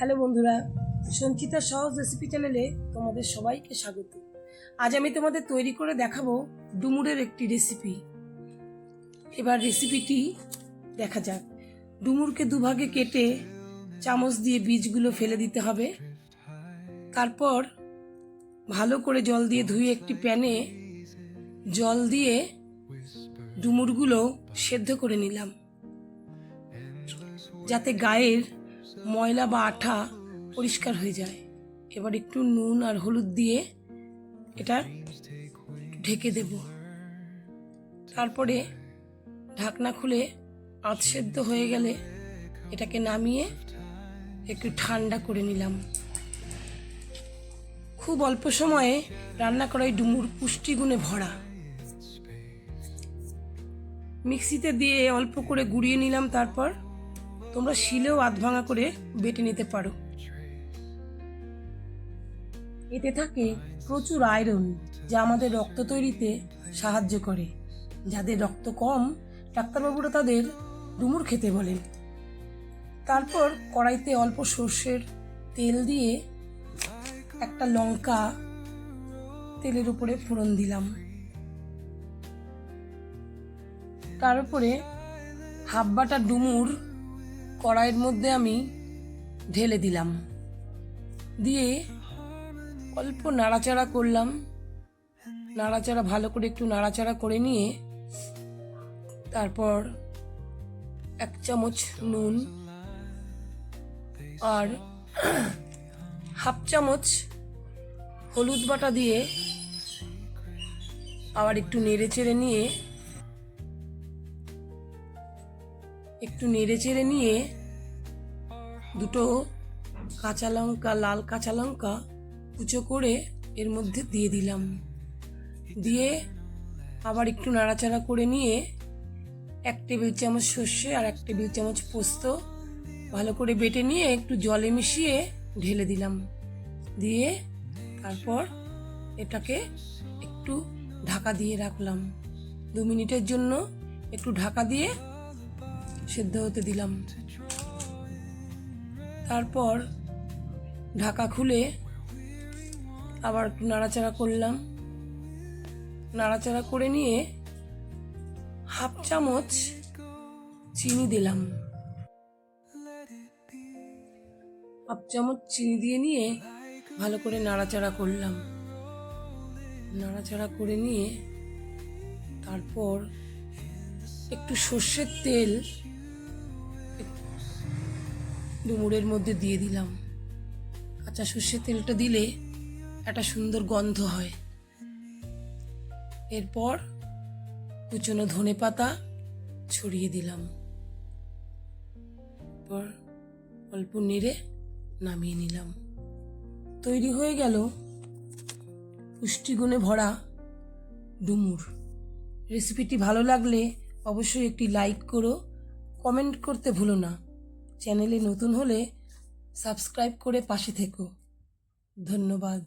Hello বন্ধুরা, সঞ্চিতা সহজ recipe চ্যানেলে তোমাদের সবাইকে স্বাগত। আজ আমি তোমাদের তৈরি করে দেখাবো ডুমুরের একটি রেসিপি এবার রেসিপিটি দেখা যাক। ডুমুরকে দুভাগে কেটে চামচ দিয়ে বীজগুলো ফেলে দিতে হবে। তারপর ভালো করে জল দিয়ে ধুয়ে একটি প্যানে জল দিয়ে ডুমুরগুলো সেদ্ধ করে নিলাম। যাতে গায়ের ময়লা বা আঠা পরিষ্কার হয়ে যায়। এবার একটু নুন আর হলুদ দিয়ে এটা ঢেকে দেব। তারপরে ঢাকনা খুলে আঁচ সেদ্ধ হয়ে গেলে এটাকে নামিয়ে একটু ঠান্ডা করে নিলাম। খুব অল্প সময়ে রান্না করা এই ডুমুর পুষ্টিগুণে ভরা। মিক্সিতে দিয়ে অল্প করে গুঁড়িয়ে নিলাম, তারপর তোমরা শিলেও আধ ভাঙা করে বেটে নিতে পারো। এতে থাকে প্রচুর আয়রন, যা আমাদের রক্ত তৈরিতে সাহায্য করে। যাদের রক্ত কম, ডাক্তারবাবুরা তাদের ডুমুর খেতে বলেন। তারপর কড়াইতে অল্প সর্ষের তেল দিয়ে একটা লঙ্কা তেলের উপরে ফোড়ন দিলাম। তার উপরে হাফ বাটা ডুমুর কড়াইয়ের মধ্যে আমি ঢেলে দিলাম। দিয়ে অল্প নাড়াচাড়া করলাম। নাড়াচাড়া ভালো করে একটু নাড়াচাড়া করে নিয়ে তারপর এক চামচ নুন আর হাফ চামচ হলুদ বাটা দিয়ে আবার একটু নেড়ে চেড়ে নিয়ে একটু নেড়ে চেড়ে নিয়ে দুটো কাঁচা লঙ্কা, লাল কাঁচা লঙ্কা কুচো করে এর মধ্যে দিয়ে দিলাম। দিয়ে আবার একটু নাড়াচাড়া করে নিয়ে এক টেবিল চামচ সর্ষে আর এক টেবিল চামচ পোস্ত ভালো করে বেটে নিয়ে একটু জলে মিশিয়ে ঢেলে দিলাম। দিয়ে তারপর এটাকে একটু ঢাকা দিয়ে রাখলাম। দু মিনিটের জন্য একটু ঢাকা দিয়ে সেদ্ধ হতে দিলাম। তারপর ঢাকা খুলে আবার একটু নাড়াচাড়া করলাম। নাড়াচাড়া করে নিয়ে হাফ চামচ চিনি দিলাম। হাফ চামচ চিনি দিয়ে নিয়ে ভালো করে নাড়াচাড়া করলাম। নাড়াচাড়া করে নিয়ে তারপর একটু সর্ষের তেল ডুমুরের মধ্যে দিয়ে দিলাম। কাঁচা সর্ষের তেলটা দিলে একটা সুন্দর গন্ধ হয়। এরপর কুচনো ধনে পাতা ছড়িয়ে দিলাম। পর অল্প নেড়ে নামিয়ে নিলাম। তৈরি হয়ে গেল পুষ্টিগুণে ভরা ডুমুর। রেসিপিটি ভালো লাগলে অবশ্যই একটি লাইক করো, কমেন্ট করতে ভুলো না। চ্যানেলে নতুন হলে সাবস্ক্রাইব করে পাশে থেকো। ধন্যবাদ।